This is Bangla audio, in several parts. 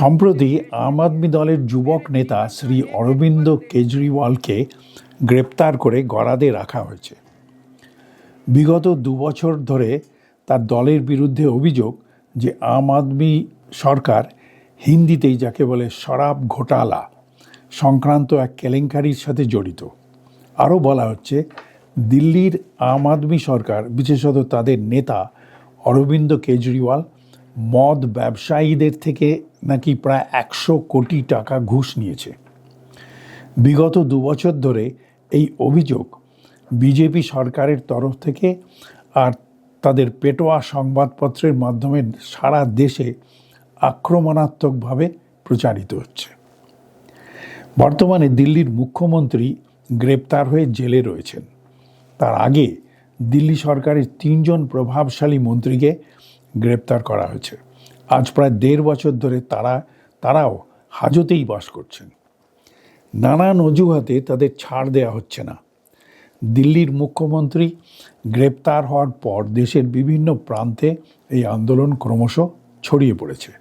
সম্প্রতি আম আদমি দলের যুবক নেতা শ্রী অরবিন্দ কেজরিওয়ালকে গ্রেপ্তার করে গড়াদে রাখা হয়েছে। বিগত দুবছর ধরে তার দলের বিরুদ্ধে অভিযোগ যে আম আদমি সরকার হিন্দিতেই যাকে বলে শরাব ঘোটালা সংক্রান্ত এক কেলেঙ্কারির সাথে জড়িত। আরও বলা হচ্ছে, দিল্লির আম আদমি সরকার, বিশেষত তাদের নেতা অরবিন্দ কেজরিওয়াল মদ ব্যবসায়ীদের থেকে নাকি প্রায় একশো কোটি টাকা ঘুষ নিয়েছে। বিগত দুবছর ধরে এই অভিযোগ বিজেপি সরকারের তরফ থেকে আর তাদের পেটোয়া সংবাদপত্রের মাধ্যমে সারা দেশে আক্রমণাত্মকভাবে প্রচারিত হচ্ছে। বর্তমানে দিল্লির মুখ্যমন্ত্রী গ্রেপ্তার হয়ে জেলে রয়েছেন। তার আগে দিল্লি সরকারের তিনজন প্রভাবশালী মন্ত্রীকে গ্রেপ্তার করা হয়েছে। আজ প্রায় দেড় বছর ধরে তারা, তারাও হাজতেই বাস করছেন। নানান অজুহাতে তাদের ছাড় দেওয়া হচ্ছে না। দিল্লির মুখ্যমন্ত্রী গ্রেপ্তার হওয়ার পর দেশের বিভিন্ন প্রান্তে এই আন্দোলন ক্রমশ ছড়িয়ে পড়েছে।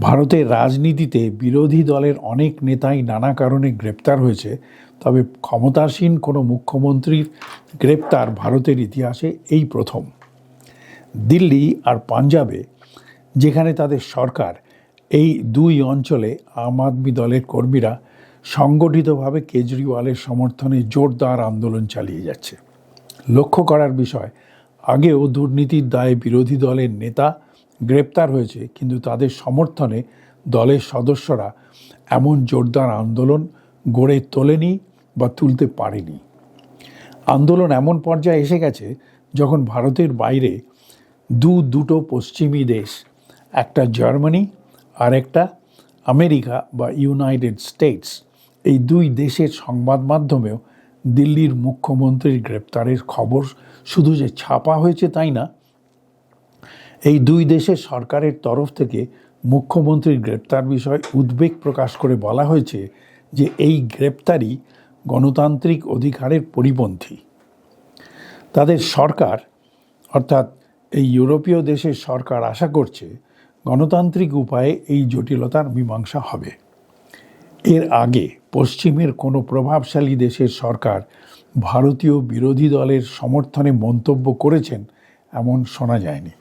ভারতের রাজনীতিতে বিরোধী দলের অনেক নেতাই নানা কারণে গ্রেপ্তার হয়েছে, তবে ক্ষমতাসীন কোনো মুখ্যমন্ত্রীর গ্রেপ্তার ভারতের ইতিহাসে এই প্রথম। দিল্লি আর পাঞ্জাবে, যেখানে তাদের সরকার এই দুই অঞ্চলে আম আদমি দলের কর্মীরা সংগঠিতভাবে কেজরিওয়ালের সমর্থনে জোরদার আন্দোলন চালিয়ে যাচ্ছে। লক্ষ্য করার বিষয়, আগেও দুর্নীতির দায়ে বিরোধী দলের নেতা গ্রেপ্তার হয়েছে, কিন্তু তাদের সমর্থনে দলের সদস্যরা এমন জোরদার আন্দোলন গড়ে তোলেনি বা তুলতে পারেনি। আন্দোলন এমন পর্যায়ে এসে গেছে, যখন ভারতের বাইরে দু দুটো পশ্চিমী দেশ, একটা জার্মানি আর একটা আমেরিকা বা ইউনাইটেড স্টেটস। এই দুই দেশের সংবাদ মাধ্যমেও দিল্লির মুখ্যমন্ত্রীর গ্রেপ্তারের খবর শুধু যে ছাপা হয়েছে তাই না, এই দুই দেশের সরকারের তরফ থেকে মুখ্যমন্ত্রীর গ্রেপ্তার বিষয়ে উদ্বেগ প্রকাশ করে বলা হয়েছে যে এই গ্রেপ্তারি গণতান্ত্রিক অধিকারের পরিপন্থী। তাদের সরকার, অর্থাৎ এই ইউরোপীয় দেশের সরকার আশা করছে গণতান্ত্রিক উপায়ে এই জটিলতার মীমাংসা হবে। এর আগে পশ্চিমের কোনো প্রভাবশালী দেশের সরকার ভারতীয় বিরোধী দলের সমর্থনে মন্তব্য করেছেন এমন শোনা যায়নি।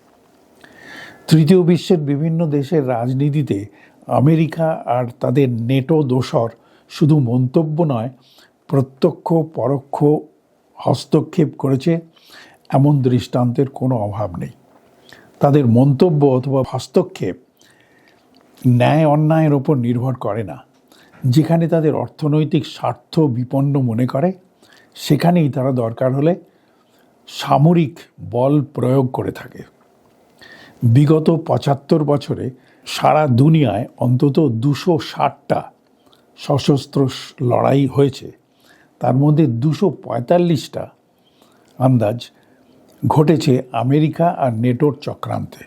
তৃতীয় বিশ্বের বিভিন্ন দেশের রাজনীতিতে আমেরিকা আর তাদের নেটো দোসর শুধু মন্তব্য নয়, প্রত্যক্ষ পরোক্ষ হস্তক্ষেপ করেছে এমন দৃষ্টান্তের কোনো অভাব নেই। তাদের মন্তব্য অথবা হস্তক্ষেপ ন্যায় অন্যায়ের ওপর নির্ভর করে না। যেখানে তাদের অর্থনৈতিক স্বার্থ বিপন্ন মনে করে, সেখানেই তারা দরকার হলে সামরিক বল প্রয়োগ করে থাকে। বিগত পঁচাত্তর বছরে সারা দুনিয়ায় অন্তত দুশো ষাটটা সশস্ত্র লড়াই হয়েছে। তার মধ্যে দুশো পঁয়তাল্লিশটা আন্দাজ ঘটেছে আমেরিকা আর নেটোর চক্রান্তে।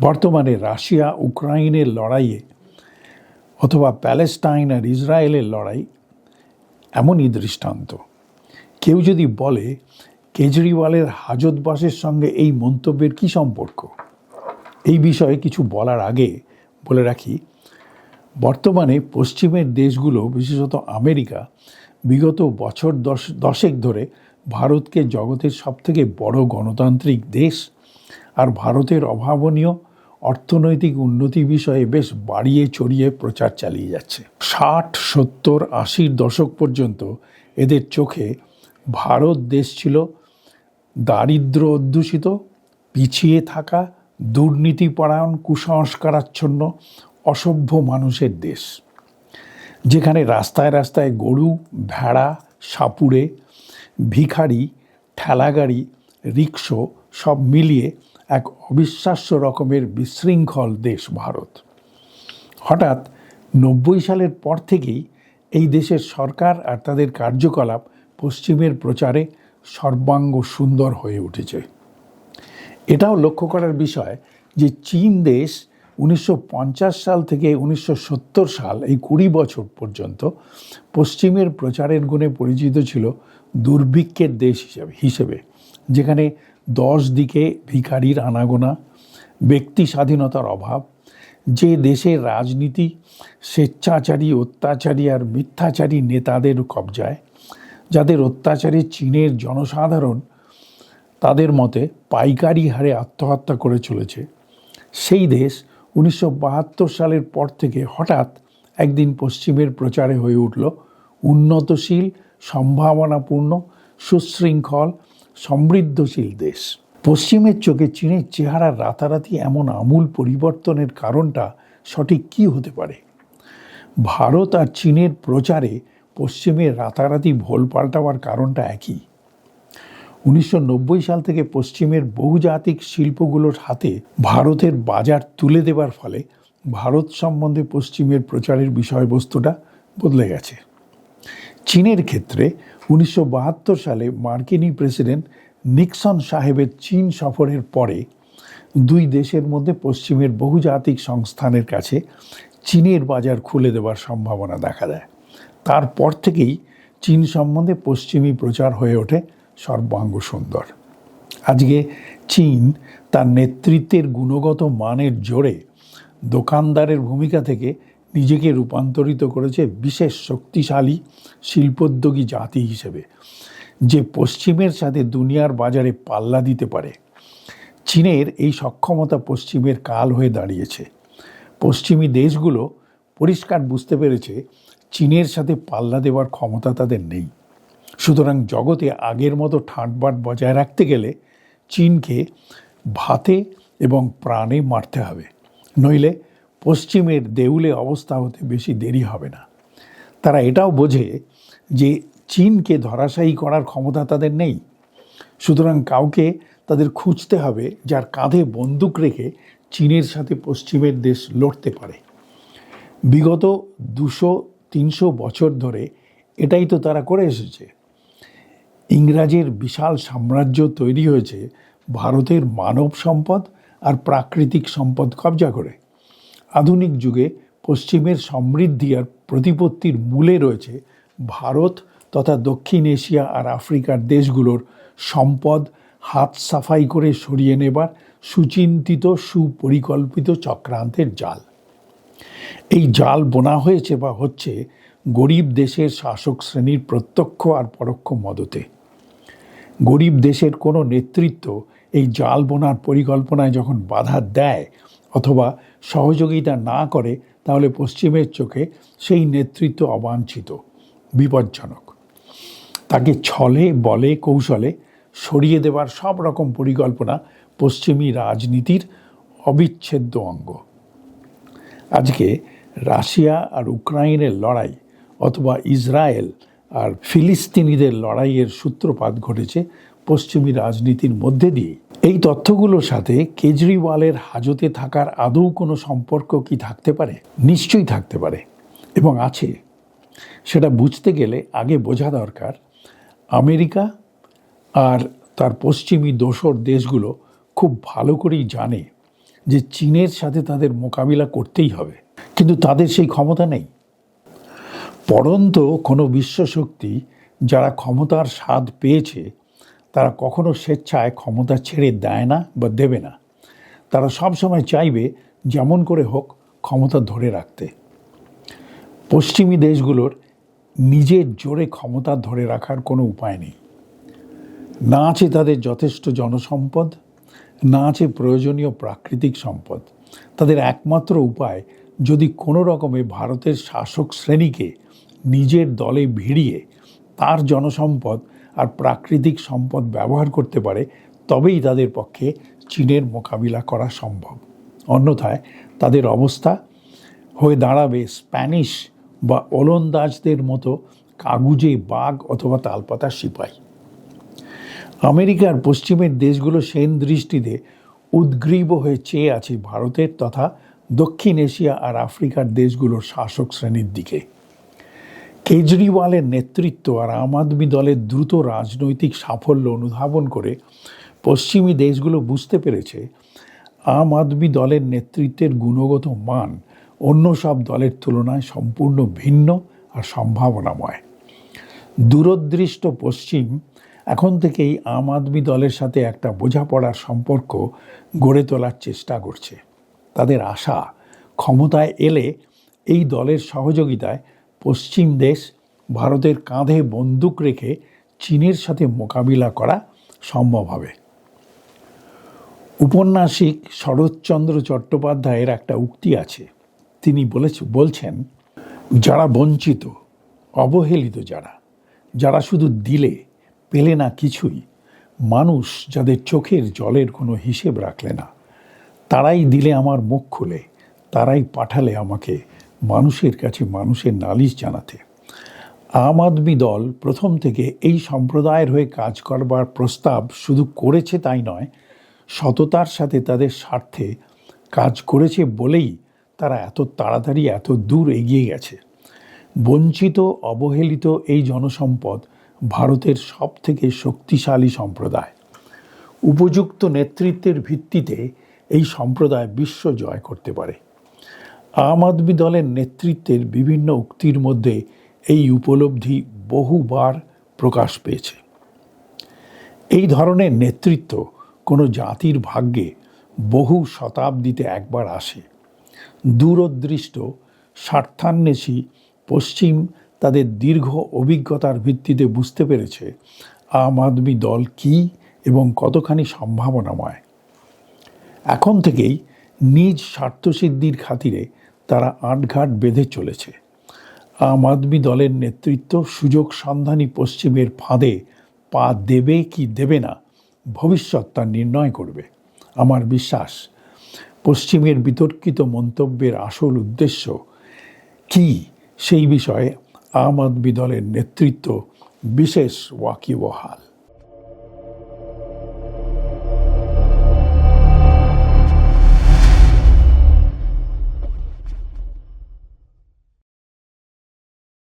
বর্তমানে রাশিয়া উক্রাইনের লড়াইয়ে অথবা প্যালেস্টাইন আর ইসরায়েলের লড়াই এমনই দৃষ্টান্ত। কেউ যদি বলে কেজরিওয়ালের হাজতবাসের সঙ্গে এই মন্তব্যের কী সম্পর্ক? এই বিষয়ে কিছু বলার আগে বলে রাখি, বর্তমানে পশ্চিমের দেশগুলো, বিশেষত আমেরিকা, বিগত বছর দশ, দশেক ধরে ভারতকে জগতের সবথেকে বড় গণতান্ত্রিক দেশ আর ভারতের অভাবনীয় অর্থনৈতিক উন্নতি বিষয়ে বেশ বাড়িয়ে ছড়িয়ে প্রচার চালিয়ে যাচ্ছে। ষাট, সত্তর, আশির দশক পর্যন্ত এদের চোখে ভারত দেশ ছিল দারিদ্র অধ্যুষিত, পিছিয়ে থাকা, দুর্নীতিপরায়ণ, কুসংস্কারাচ্ছন্ন, অসভ্য মানুষের দেশ। যেখানে রাস্তায় রাস্তায় গরু, ভেড়া, সাপুড়ে ভিখারি, ঠেলাগাড়ি রিক্সো সব মিলিয়ে এক অবিশ্বাস্য রকমের বিশৃঙ্খল দেশ ভারত। হঠাৎ নব্বই সালের পর থেকেই এই দেশের সরকার আর তাদের কার্যকলাপ পশ্চিমের প্রচারে সর্বাঙ্গ সুন্দর হয়ে উঠেছে। এটাও লক্ষ্য করার বিষয় যে চীন দেশ উনিশশো পঞ্চাশ সাল থেকে উনিশশো সত্তর সাল, এই কুড়ি বছর পর্যন্ত পশ্চিমের প্রচারের গুণে পরিচিত ছিল দুর্ভিক্ষের দেশ হিসাবে হিসেবে, যেখানে দশ দিকে ভিখারির আনাগোনা, ব্যক্তি স্বাধীনতার অভাব, যে দেশের রাজনীতি, স্বেচ্ছাচারী, অত্যাচারী আর মিথ্যাচারী নেতাদের কবজায়, যাদের অত্যাচারে চীনের জনসাধারণ তাদের মতে পাইকারি হারে আত্মহত্যা করে চলেছে। সেই দেশ উনিশশো বাহাত্তর সালের পর থেকে হঠাৎ একদিন পশ্চিমের প্রচারে হয়ে উঠল উন্নতশীল সম্ভাবনাপূর্ণ, সুশৃঙ্খল, সমৃদ্ধশীল দেশ। পশ্চিমের চোখে চীনের চেহারা রাতারাতি এমন আমূল পরিবর্তনের কারণটা সঠিক কী হতে পারে? ভারত আর চীনের প্রচারে পশ্চিমের রাতারাতি ভোল পাল্টাবার কারণটা একই। উনিশশো নব্বই সাল থেকে পশ্চিমের বহুজাতিক শিল্পগুলোর হাতে ভারতের বাজার তুলে দেবার ফলে ভারত সম্বন্ধে পশ্চিমের প্রচারের বিষয়বস্তুটা বদলে গেছে। চীনের ক্ষেত্রে উনিশশো বাহাত্তর সালে মার্কিনী প্রেসিডেন্ট নিক্সন সাহেবের চীন সফরের পরে দুই দেশের মধ্যে পশ্চিমের বহুজাতিক সংস্থানের কাছে চীনের বাজার খুলে দেওয়ার সম্ভাবনা দেখা দেয়। তারপর থেকেই চীন সম্বন্ধে পশ্চিমী প্রচার হয়ে ওঠে সর্বাঙ্গ সুন্দর। আজকে চীন তার নেতৃত্বের গুণগত মানের জোরে দোকানদারের ভূমিকা থেকে নিজেকে রূপান্তরিত করেছে বিশেষ শক্তিশালী শিল্পোদ্যোগী জাতি হিসেবে, যে পশ্চিমের সাথে দুনিয়ার বাজারে পাল্লা দিতে পারে। চীনের এই সক্ষমতা পশ্চিমের কাল হয়ে দাঁড়িয়েছে। পশ্চিমী দেশগুলো পরিষ্কার বুঝতে পেরেছে চীনের সাথে পাল্লা দেওয়ার ক্ষমতা তাদের নেই। সুতরাং জগতে আগের মতো ঠাঁটবাট বজায় রাখতে গেলে চীনকে ভাতে এবং প্রাণে মারতে হবে। নইলে পশ্চিমের দেউলে অবস্থা হতে বেশি দেরি হবে না। তারা এটাও বোঝে যে চীনকে ধরাশায়ী করার ক্ষমতা তাদের নেই। সুতরাং কাউকে তাদের খুঁজতে হবে যার কাঁধে বন্দুক রেখে চীনের সাথে পশ্চিমের দেশ লড়তে পারে। বিগত দুশো, তিনশো বছর ধরে এটাই তো তারা করে এসেছে। ইংরাজের বিশাল সাম্রাজ্য তৈরি হয়েছে ভারতের মানব সম্পদ আর প্রাকৃতিক সম্পদ কবজা করে। আধুনিক যুগে পশ্চিমের সমৃদ্ধি আর প্রতিপত্তির মূলে রয়েছে ভারত তথা দক্ষিণ এশিয়া আর আফ্রিকার দেশগুলোর সম্পদ হাত সাফাই করে সরিয়ে নেবার সুচিন্তিত, সুপরিকল্পিত চক্রান্তের জাল। এই জাল বোনা হয়েছে বা হচ্ছে গরিব দেশের শাসক শ্রেণির প্রত্যক্ষ আর পরোক্ষ মদতে। গরিব দেশের কোনো নেতৃত্ব এই জাল বোনার পরিকল্পনায় যখন বাধা দেয় অথবা সহযোগিতা না করে তাহলে পশ্চিমের চোখে সেই নেতৃত্ব অবাঞ্ছিত, বিপজ্জনক। তাকে ছলে, বলে, কৌশলে সরিয়ে দেবার সব রকম পরিকল্পনা পশ্চিমী রাজনীতির অবিচ্ছেদ্য অঙ্গ। আজকে রাশিয়া আর উক্রাইনের লড়াই অথবা ইসরায়েল আর ফিলিস্তিনিদের লড়াইয়ের সূত্রপাত ঘটেছে পশ্চিমী রাজনীতির মধ্যে দিয়ে এই তথ্যগুলোর সাথে কেজরিওয়ালের হাজতে থাকার আদৌ কোনো সম্পর্ক কি থাকতে পারে? নিশ্চয়ই থাকতে পারে। এবং আছে। সেটা বুঝতে গেলে আগে বোঝা দরকার, আমেরিকা আর তার পশ্চিমী দোসর দেশগুলো খুব ভালো করেই জানে যে চীনের সাথে তাদের মোকাবিলা করতেই হবে। কিন্তু তাদের সেই ক্ষমতা নেই। পরন্ত কোনো বিশ্বশক্তি যারা ক্ষমতার স্বাদ পেয়েছে তারা কখনো স্বেচ্ছায় ক্ষমতা ছেড়ে দেয় না বা দেবে না। তারা সবসময় চাইবে যেমন করে হোক ক্ষমতা ধরে রাখতে। পশ্চিমী দেশগুলোর নিজের জোরে ক্ষমতা ধরে রাখার কোনো উপায় নেই। না আছে তাদের যথেষ্ট জনসম্পদ, না আছে প্রয়োজনীয় প্রাকৃতিক সম্পদ। তাদের একমাত্র উপায় যদি কোনো রকমে ভারতের শাসক শ্রেণীকে নিজের দলে ভিড়িয়ে তার জনসম্পদ আর প্রাকৃতিক সম্পদ ব্যবহার করতে পারে, তবেই তাদের পক্ষে চীনের মোকাবিলা করা সম্ভব। অন্যথায় তাদের অবস্থা হয়ে দাঁড়াবে স্প্যানিশ বা ওলন্দাজদের মতো কাগুজে বাঘ অথবা তালপাতা সিপাই আমেরিকার পশ্চিমের দেশগুলো সেন দৃষ্টিতে উদ্গ্রীব হয়ে চেয়ে আছে ভারতের তথা দক্ষিণ এশিয়া আর আফ্রিকার দেশগুলোর শাসক শ্রেণির দিকে। কেজরিওয়ালের নেতৃত্ব আর আম আদমি দলের দ্রুত রাজনৈতিক সাফল্য অনুধাবন করে পশ্চিমী দেশগুলো বুঝতে পেরেছে, আম আদমি দলের নেতৃত্বের গুণগত মান অন্য সব দলের তুলনায় সম্পূর্ণ ভিন্ন আর সম্ভাবনাময়। দূরদৃষ্ট পশ্চিম এখন থেকেই আম আদমি দলের সাথে একটা বোঝাপড়ার সম্পর্ক গড়ে তোলার চেষ্টা করছে। তাদের আশা ক্ষমতায় এলে এই দলের সহযোগিতায় পশ্চিম দেশ ভারতের কাঁধে বন্দুক রেখে চীনের সাথে মোকাবিলা করা সম্ভব হবে। উপন্যাসিক শরৎচন্দ্র চট্টোপাধ্যায়ের একটা উক্তি আছে। তিনি বলেছ, বলছেন, যারা বঞ্চিত, অবহেলিত যারা যারা শুধু দিলে পেলে না কিছুই, মানুষ যাদের চোখের জলের কোনো হিসেব রাখলে না, তারাই দিলে আমার মুখ খুলে, তারাই পাঠালে আমাকে মানুষের কাছে মানুষের নালিশ জানাতে। আম আদমি দল প্রথম থেকে এই সম্প্রদায়ের হয়ে কাজ করবার প্রস্তাব শুধু করেছে তাই নয়, সততার সাথে তাদের স্বার্থে কাজ করেছে বলেই তারা এত তাড়াতাড়ি এত দূর এগিয়ে গেছে। বঞ্চিত, অবহেলিত এই জনসম্পদ ভারতের সবথেকে শক্তিশালী সম্প্রদায়। উপযুক্ত নেতৃত্বের ভিত্তিতে এই সম্প্রদায় বিশ্ব জয় করতে পারে। আম আদমি দলের নেতৃত্বের বিভিন্ন উক্তির মধ্যে এই উপলব্ধি বহুবার প্রকাশ পেয়েছে। এই ধরনের নেতৃত্ব কোনো জাতির ভাগ্যে বহু শতাব্দীতে একবার আসে। দূরদৃষ্ট, স্বার্থান্বেষী, পশ্চিম তাদের দীর্ঘ অভিজ্ঞতার ভিত্তিতে বুঝতে পেরেছে আম আদমি দল কী এবং কতখানি সম্ভাবনাময়। এখন থেকেই নিজ স্বার্থসিদ্ধির খাতিরে তারা আটঘাট বেঁধে চলেছে। আম আদমি দলের নেতৃত্ব সুযোগ সন্ধানী পশ্চিমের ফাঁদে পা দেবে কি দেবে না, ভবিষ্যৎ তা নির্ণয় করবে। আমার বিশ্বাস, পশ্চিমের বিতর্কিত মন্তব্যের আসল উদ্দেশ্য কি সেই বিষয়ে আম আদমি দলের নেতৃত্ব বিশেষ ওয়াকিবহাল।